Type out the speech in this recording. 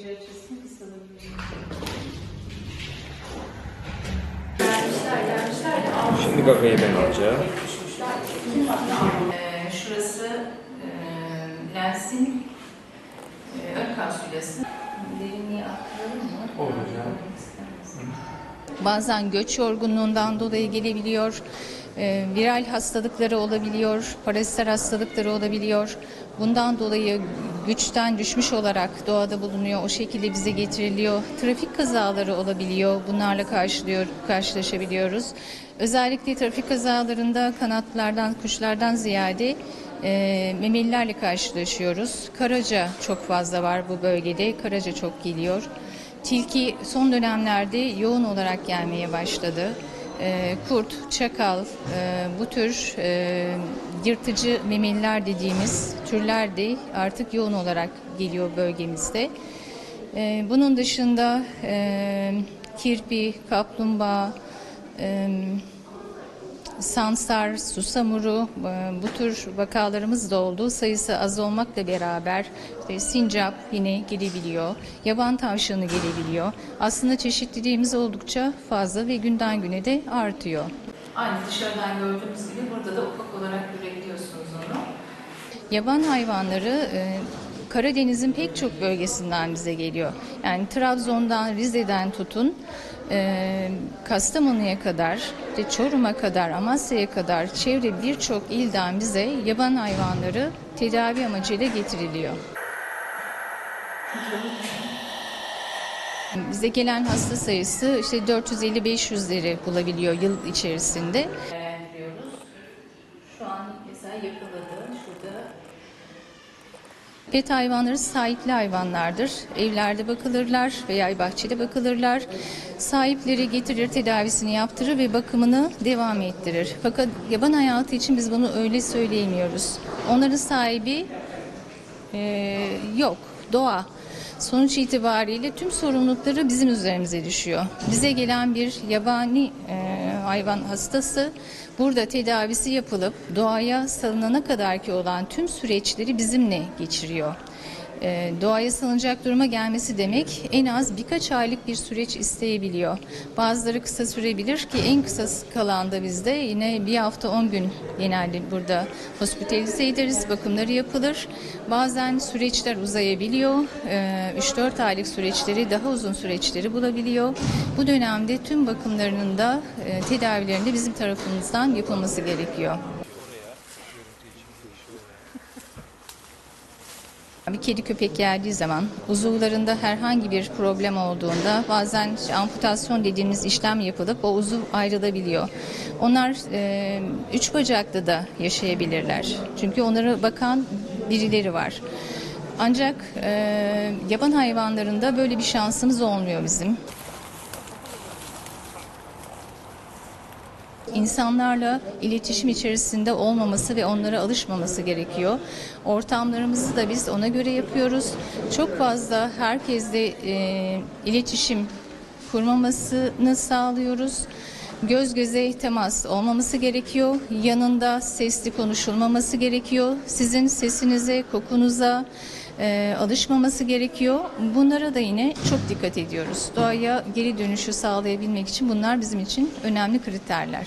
gece açılsın kısalabilirim. Gelmişler gelmişler de almışlar. Şimdi gagayı ben alacağım. Ee, şurası e, lensin e, ön kapsülası. Derinliği arttıralım mı? Olur hocam. Bazen göç yorgunluğundan dolayı gelebiliyor. E, viral hastalıkları olabiliyor, paraziter hastalıkları olabiliyor. Bundan dolayı güçten düşmüş olarak doğada bulunuyor. O şekilde bize getiriliyor. Trafik kazaları olabiliyor. Bunlarla karşılıyor, karşılaşabiliyoruz. Özellikle trafik kazalarında kanatlardan, kuşlardan ziyade e, memelilerle karşılaşıyoruz. Karaca çok fazla var bu bölgede. Karaca çok geliyor. Tilki son dönemlerde yoğun olarak gelmeye başladı. Ee, kurt, çakal, e, bu tür e, yırtıcı memeliler dediğimiz türler de artık yoğun olarak geliyor bölgemizde. Ee, bunun dışında e, kirpi, kaplumbağa, e, sansar, susamuru e, bu tür vakalarımız da oldu. Sayısı az olmakla beraber işte sincap yine gelebiliyor. Yaban tavşanı gelebiliyor. Aslında çeşitliliğimiz oldukça fazla ve günden güne de artıyor. Aynı dışarıdan gördüğümüz gibi burada da ufak olarak görebiliyorsunuz onu. Yaban hayvanları e, Karadeniz'in pek çok bölgesinden bize geliyor. Yani Trabzon'dan, Rize'den tutun e, Kastamonu'ya kadar, işte Çorum'a kadar, Amasya'ya kadar çevre birçok ilden bize yaban hayvanları tedavi amacıyla getiriliyor. Bize gelen hasta sayısı işte 450-500'leri bulabiliyor yıl içerisinde. Pet hayvanları sahipli hayvanlardır. Evlerde bakılırlar veya bahçede bakılırlar. Sahipleri getirir, tedavisini yaptırır ve bakımını devam ettirir. Fakat yaban hayatı için biz bunu öyle söyleyemiyoruz. Onların sahibi eee, yok, doğa. Sonuç itibariyle tüm sorumlulukları bizim üzerimize düşüyor. Bize gelen bir yabani eee, hayvan hastası burada tedavisi yapılıp doğaya salınana kadar ki olan tüm süreçleri bizimle geçiriyor. Eee, doğaya salınacak duruma gelmesi demek en az birkaç aylık bir süreç isteyebiliyor. Bazıları kısa sürebilir ki en kısa kalan da bizde yine bir hafta 10 gün genelde burada hospitalize ederiz, bakımları yapılır. Bazen süreçler uzayabiliyor. Eee, 3-4 aylık süreçleri daha uzun süreçleri bulabiliyor. Bu dönemde tüm bakımlarının da e, tedavilerinin de bizim tarafımızdan yapılması gerekiyor. Bir kedi köpek geldiği zaman uzuvlarında herhangi bir problem olduğunda bazen amputasyon dediğimiz işlem yapılıp o uzuv ayrılabiliyor. Onlar e, üç bacaklı da yaşayabilirler. Çünkü onlara bakan birileri var. Ancak e, yaban hayvanlarında böyle bir şansımız olmuyor bizim. İnsanlarla iletişim içerisinde olmaması ve onlara alışmaması gerekiyor. Ortamlarımızı da biz ona göre yapıyoruz. Çok fazla herkesle e, iletişim kurmamasını sağlıyoruz göz göze temas olmaması gerekiyor. Yanında sesli konuşulmaması gerekiyor. Sizin sesinize, kokunuza e, alışmaması gerekiyor. Bunlara da yine çok dikkat ediyoruz. Doğaya geri dönüşü sağlayabilmek için bunlar bizim için önemli kriterler.